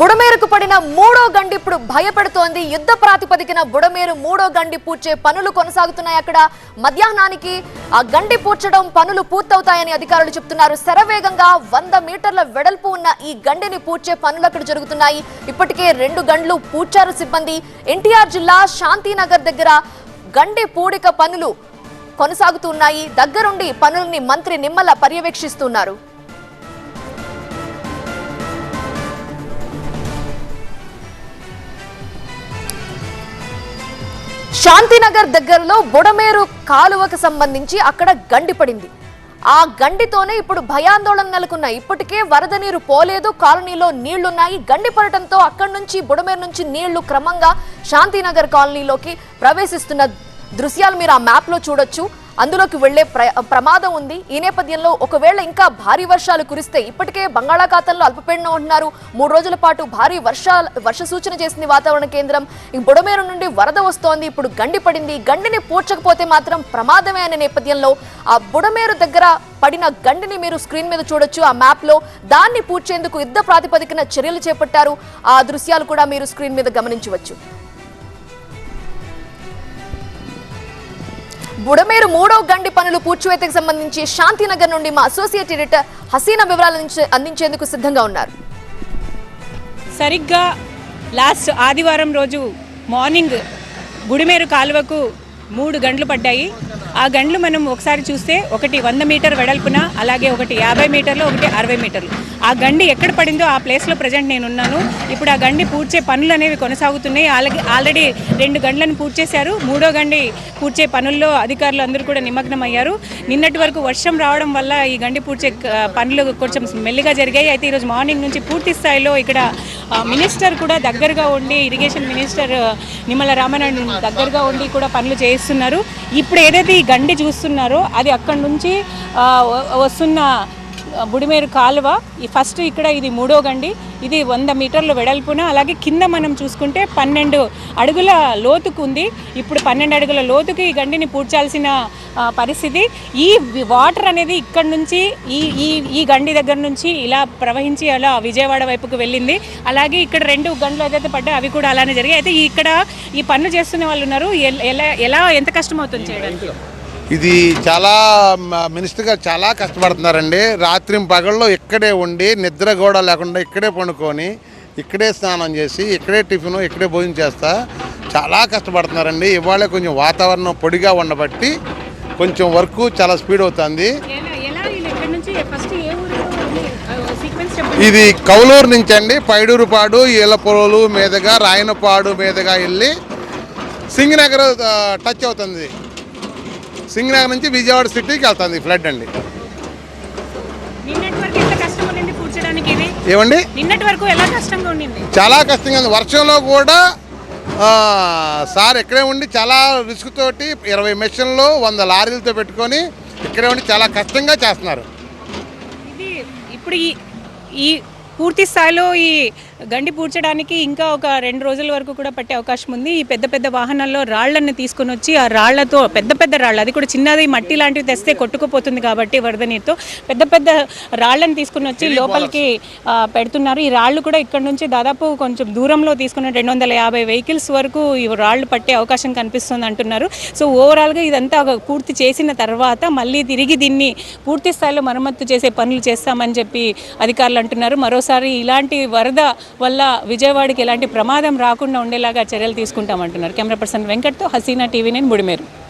బుడమేరుకు పడిన మూడో గండి ఇప్పుడు భయపెడుతోంది. యుద్ధ ప్రాతిపదికన బుడమేరు మూడో గండి పూడ్చే పనులు కొనసాగుతున్నాయి అక్కడ. మధ్యాహ్నానికి ఆ గండి పూడ్చడం పనులు పూర్తవుతాయని అధికారులు చెప్తున్నారు. శరవేగంగా వంద మీటర్ల వెడల్పు ఉన్న ఈ గండిని పూడ్చే పనులు అక్కడ జరుగుతున్నాయి. ఇప్పటికే రెండు గండ్లు పూడ్చారు సిబ్బంది. ఎన్టీఆర్ జిల్లా శాంతినగర్ దగ్గర గండి పూడిక పనులు కొనసాగుతున్నాయి. దగ్గరుండి పనుల్ని మంత్రి నిమ్మల పర్యవేక్షిస్తున్నారు. శాంతినగర్ దగ్గరలో బుడమేరు కాలువకు సంబంధించి అక్కడ గండి పడింది. ఆ గండితోనే ఇప్పుడు భయాందోళన నెలకొన్నాయి. ఇప్పటికే వరద నీరు పోలేదు కాలనీలో నీళ్ళున్నాయి. గండి పడటంతో అక్కడి నుంచి బుడమేరు నుంచి నీళ్ళు క్రమంగా శాంతినగర్ కాలనీలోకి ప్రవేశిస్తున్న దృశ్యాలు మీరు ఆ మ్యాప్లో చూడొచ్చు. అందులోకి వెళ్ళే ప్ర ప్రమాదం ఉంది. ఈ నేపథ్యంలో ఒకవేళ ఇంకా భారీ వర్షాలు కురిస్తే ఇప్పటికే బంగాళాఖాతంలో అల్పపీడనం ఉంటున్నారు మూడు రోజుల పాటు భారీ వర్షాల వర్ష సూచన చేసింది వాతావరణ కేంద్రం. ఈ బుడమేరు నుండి వరద వస్తోంది. ఇప్పుడు గండి పడింది. గండిని పూడ్చకపోతే మాత్రం ప్రమాదమే అనే నేపథ్యంలో ఆ బుడమేరు దగ్గర పడిన గండిని మీరు స్క్రీన్ మీద చూడొచ్చు. ఆ మ్యాప్లో దాన్ని పూడ్చేందుకు యుద్ధ ప్రాతిపదికన చర్యలు చేపట్టారు. ఆ దృశ్యాలు కూడా మీరు స్క్రీన్ మీద గమనించవచ్చు. బుడమేరు మూడో గండి పనులు పూడ్చివేతకు సంబంధించి శాంతినగర్ నుండి మా అసోసియేట్ ఎడిటర్ హసీనా వివరాలు అందించేందుకు సిద్ధంగా ఉన్నారు. సరిగ్గా లాస్ట్ ఆదివారం రోజు మార్నింగ్ గుడిమేరు కాలువకు మూడు గంటలు పడ్డాయి. ఆ గంటలు మనం ఒకసారి చూస్తే ఒకటి వంద మీటర్ వెడల్పున అలాగే ఒకటి యాభై మీటర్లు ఒకటి అరవై మీటర్లు. ఆ గండి ఎక్కడ పడిందో ఆ ప్లేస్లో ప్రజెంట్ నేను ఉన్నాను ఇప్పుడు ఆ గండి పూడ్చే పనులు అనేవి కొనసాగుతున్నాయి. అలాగే ఆల్రెడీ రెండు గంటలను పూడ్చేశారు. మూడో గండి పూడ్చే పనుల్లో అధికారులు అందరూ కూడా నిమగ్నం అయ్యారు నిన్నటి వరకు వర్షం రావడం వల్ల ఈ గండి పూడ్చే పనులు కొంచెం మెల్లిగా జరిగాయి. అయితే ఈరోజు మార్నింగ్ నుంచి పూర్తి స్థాయిలో ఇక్కడ మినిస్టర్ కూడా దగ్గరగా ఉండి ఇరిగేషన్ మినిస్టర్ నిమ్మల రామనాయుడు దగ్గరగా ఉండి కూడా పనులు చేయిస్తున్నారు. ఇప్పుడు ఏదైతే ఈ గండి చూస్తున్నారో అది అక్కడి నుంచి వస్తున్న బుడిమేరు కాలువ ఈ ఫస్ట్ ఇక్కడ ఇది మూడో గండి ఇది వంద మీటర్ల వెడల్పున అలాగే కింద మనం చూసుకుంటే పన్నెండు అడుగుల లోతుకు ఉంది. ఇప్పుడు పన్నెండు అడుగుల లోతుకి ఈ గండిని పూడ్చాల్సిన పరిస్థితి. ఈ వాటర్ అనేది ఇక్కడ నుంచి ఈ ఈ ఈ గండి దగ్గర నుంచి ఇలా ప్రవహించి అలా విజయవాడ వైపుకు వెళ్ళింది. అలాగే ఇక్కడ రెండు గంటలు ఏదైతే పడ్డా అవి కూడా అలానే జరిగాయి. అయితే ఇక్కడ ఈ పనులు చేస్తున్న వాళ్ళు ఉన్నారు. ఎలా ఎలా ఎంత కష్టమవుతుంది చేయడానికి? ఇది చాలా మినిస్టర్ గారు చాలా కష్టపడుతున్నారండి. రాత్రి పగల్లో ఇక్కడే ఉండి నిద్ర కూడా లేకుండా ఇక్కడే పండుకొని ఇక్కడే స్నానం చేసి ఇక్కడే టిఫిన్ ఇక్కడే భోజనం చేస్తా చాలా కష్టపడుతున్నారండి. ఇవాళ కొంచెం వాతావరణం పొడిగా ఉండబట్టి కొంచెం వర్క్ చాలా స్పీడ్ అవుతుంది. ఇది కౌలూరు నుంచి అండి. పైడూరుపాడు ఈలపొలలు మీదుగా రాయనపాడు మీదుగా వెళ్ళి సింగనగర్ టచ్ అవుతుంది. సింగనగర్ నుంచి విజయవాడ సిటీకి వెళ్తుంది ఫ్లడ్ అండి. ఏమండి? నిన్నటి వరకు ఎలా కష్టంగా ఉండింది? చాలా కష్టంగా ఉంది. వర్షంలో కూడా సార్ ఇక్కడే ఉండి చాలా రిస్క్ తోటి ఇరవై మెషిన్లు వంద లారీలతో పెట్టుకొని ఇక్కడే ఉండి చాలా కష్టంగా చేస్తున్నారు. ఇది ఇప్పుడు ఈ పూర్తి స్థాయిలో ఈ గండి పూడ్చడానికి ఇంకా ఒక రెండు రోజుల వరకు కూడా పట్టే అవకాశం ఉంది. ఈ పెద్ద పెద్ద వాహనాల్లో రాళ్ళను తీసుకొని వచ్చి ఆ రాళ్ళతో పెద్ద పెద్ద రాళ్ళు అది కూడా చిన్నది మట్టి లాంటివి తెస్తే కొట్టుకుపోతుంది కాబట్టి వరద నీరుతో పెద్ద పెద్ద రాళ్ళను తీసుకొని వచ్చి లోపలికి పెడుతున్నారు. ఈ రాళ్ళు కూడా ఇక్కడ నుంచి దాదాపు కొంచెం దూరంలో తీసుకున్న రెండు వందల యాభై వెహికల్స్ వరకు ఈ రాళ్ళు పట్టే అవకాశం కనిపిస్తుంది అంటున్నారు. సో ఓవరాల్గా ఇదంతా ఒక పూర్తి చేసిన తర్వాత మళ్ళీ తిరిగి దీన్ని పూర్తి స్థాయిలో మరమ్మతు చేసే పనులు చేస్తామని చెప్పి అధికారులు అంటున్నారు. మరోసారి ఇలాంటి వరద వల్ల విజయవాడకి ఎలాంటి ప్రమాదం రాకుండా ఉండేలాగా చర్యలు తీసుకుంటామంటున్నారు. కెమెరా పర్సన్ వెంకట్తో హసీనా టీవీ నేను ముడిమేరు.